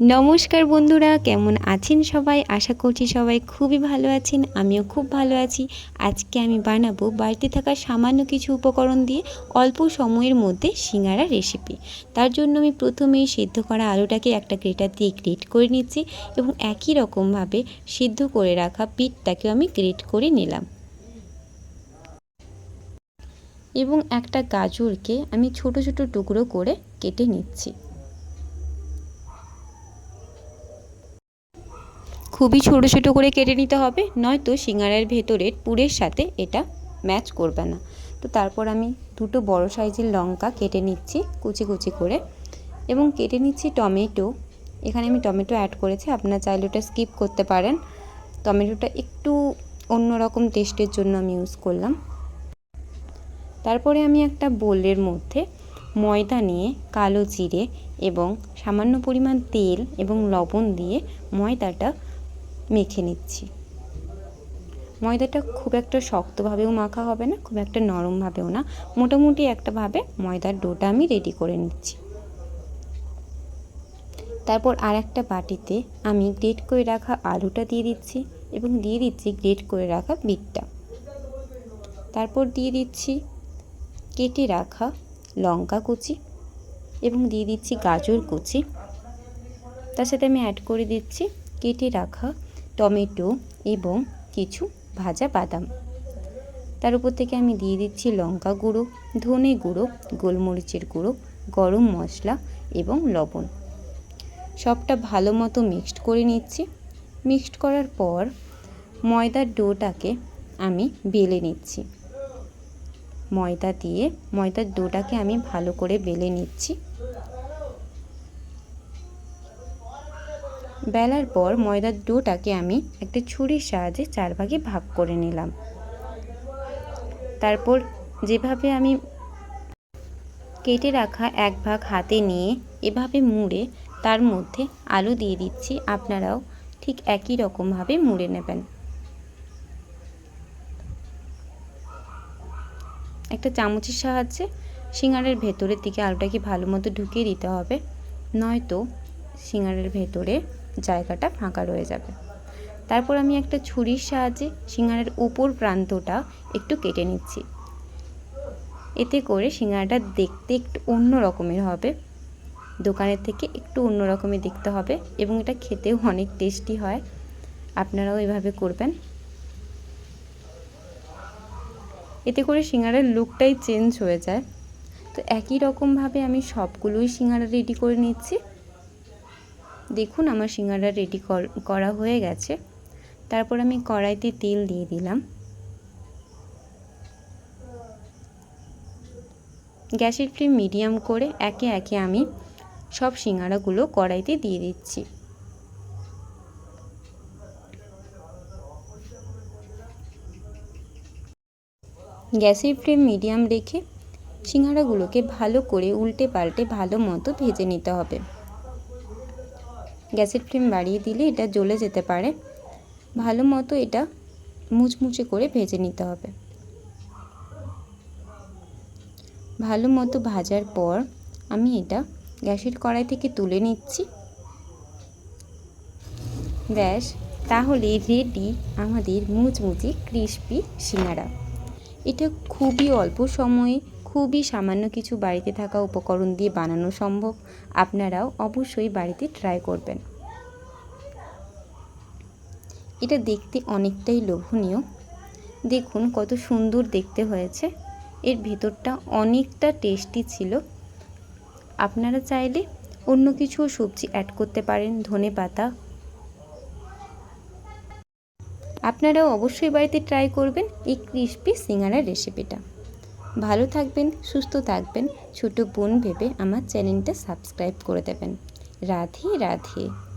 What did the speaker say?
নমস্কার বন্ধুরা, কেমন আছেন সবাই? আশা করছি সবাই খুবই ভালো আছেন, আমিও খুব ভালো আছি। আজকে আমি বানাবো বাড়িতে থাকা সামান্য কিছু উপকরণ দিয়ে অল্প সময়ের মধ্যে সিঙ্গারা রেসিপি তার জন্য আমি প্রথমেই সিদ্ধ করা আলুটাকে একটা গ্রেটার দিয়ে গ্রেট করে নিচ্ছি এবং একই রকমভাবে সিদ্ধ করে রাখা পিঠটাকেও আমি গ্রেট করে নিলাম। এবং একটা গাজরকে আমি ছোট ছোট টুকরো করে কেটে নিচ্ছি। খুবই ছোট ছোট করে কেটে নিতে হবে, নয়তো সিঙ্গারার ভেতরের পুরের সাথে এটা ম্যাচ করবে না। তো তারপর আমি দুটো বড় সাইজের লঙ্কা কেটে নিচ্ছি, কুচি কুচি করে। এবং কেটে নিচ্ছি টমেটো। এখানে আমি টমেটো অ্যাড করেছি, আপনারা চাইলে ওটা স্কিপ করতে পারেন। টমেটোটা একটু অন্যরকম টেস্টের জন্য আমি ইউজ করলাম। তারপরে আমি একটা বোলের মধ্যে ময়দা নিয়ে কালো জিরে এবং সামান্য পরিমাণ তেল এবং লবণ দিয়ে ময়দাটা মেখে নিচ্ছি। ময়দাটা খুব একটা শক্তভাবেও মাখা হবে না, খুব একটা নরমভাবেও না। মোটামুটি একটাভাবে ময়দার ডোটা আমি রেডি করে নিচ্ছি। তারপর আর একটা বাটিতে আমি গ্রেট করে রাখা আলুটা দিয়ে দিচ্ছি এবং দিয়ে দিচ্ছি গ্রেট করে রাখা বিটটা। তারপর দিয়ে দিচ্ছি কেটে রাখা লঙ্কা কুচি এবং দিয়ে দিচ্ছি গাজর কুচি। তার সাথে আমি অ্যাড করে দিচ্ছি কেটে রাখা টমেটো এবং কিছু ভাজা বাদাম। তার উপর থেকে আমি দিয়ে দিচ্ছি লঙ্কা গুঁড়ো, ধনে গুঁড়ো, গোলমরিচের গুঁড়ো, গরম মশলা এবং লবণ। সবটা ভালো মতো মিক্সড করে নিচ্ছি। মিক্সড করার পর ময়দার ডোটাকে আমি বেলে নিচ্ছি। ময়দা দিয়ে ময়দার ডোটাকে আমি ভালো করে বেলে নিচ্ছি। বেলার পর ময়দার ডোটাকে আমি একটা ছুরির সাহায্যে চার ভাগে ভাগ করে নিলাম। তারপর যেভাবে আমি কেটে রাখা এক ভাগ হাতে নিয়ে এভাবে মুড়ে তার মধ্যে আলু দিয়ে দিচ্ছি, আপনারাও ঠিক একই রকমভাবে মুড়ে নেবেন। একটা চামচের সাহায্যে সিঙ্গারের ভেতরের দিকে আলুটাকে ভালো মতো ঢুকিয়ে দিতে হবে, নয়তো সিঙ্গারের ভেতরে জায়গাটা ফাঁকা রয়ে যাবে। তারপর আমি একটা ছুরির সাহায্যে সিঙ্গারের উপর প্রান্তটা একটু কেটে নিচ্ছি। এতে করে সিঙ্গারাটা দেখতে একটু অন্য রকমের হবে, দোকানের থেকে একটু অন্য রকমের দেখতে হবে এবং এটা খেতেও অনেক টেস্টি হয়। আপনারাও এভাবে করবেন। এতে করে সিঙ্গারার লুকটাই চেঞ্জ হয়ে যায়। তো একই রকমভাবে আমি সবগুলোই সিঙ্গারা রেডি করে নিচ্ছি। দেখুন আমার সিঙ্গারা রেডি করা হয়ে গেছে। তারপর আমি কড়াইতে তেল দিয়ে দিলাম। গ্যাসের ফ্লেম মিডিয়াম করে একে একে আমি সব সিঙ্গারাগুলো কড়াইতে দিয়ে দিচ্ছি। গ্যাসের ফ্লেম মিডিয়াম রেখে সিঙ্গারাগুলোকে ভালো করে উল্টে পাল্টে ভালো মতো ভেজে নিতে হবে। গ্যাসের ফ্লেম বাড়িয়ে দিলে এটা জ্বলে যেতে পারে। ভালো মতো এটা মুচমুচে করে ভেজে নিতে হবে। ভালো মতো ভাজার পর আমি এটা গ্যাসের কড়াই থেকে তুলে নিচ্ছি। ব্যাস, তাহলে রেডি আমাদের মুচমুচে ক্রিসপি সিঙ্গারা। এটা খুবই অল্প সময়ে খুবই সামান্য কিছু বাড়িতে থাকা উপকরণ দিয়ে বানানো সম্ভব, আপনারাও অবশ্যই বাড়িতে ট্রাই করবেন। এটা দেখতে অনেকটাই লোভনীয়। দেখুন কত সুন্দর দেখতে হয়েছে। এর ভেতরটা অনেকটা টেস্টি ছিল। আপনারা চাইলে অন্য কিছু সবজি অ্যাড করতে পারেন, ধনে পাতা। আপনারাও অবশ্যই বাড়িতে ট্রাই করবেন এই ক্রিসপি সিঙ্গারার রেসিপিটা ভালো থাকবেন সুস্থ থাকবেন। ছোট বোন ভেবে আমার চ্যানেলটা সাবস্ক্রাইব করে দেবেন। রাধে রাধে।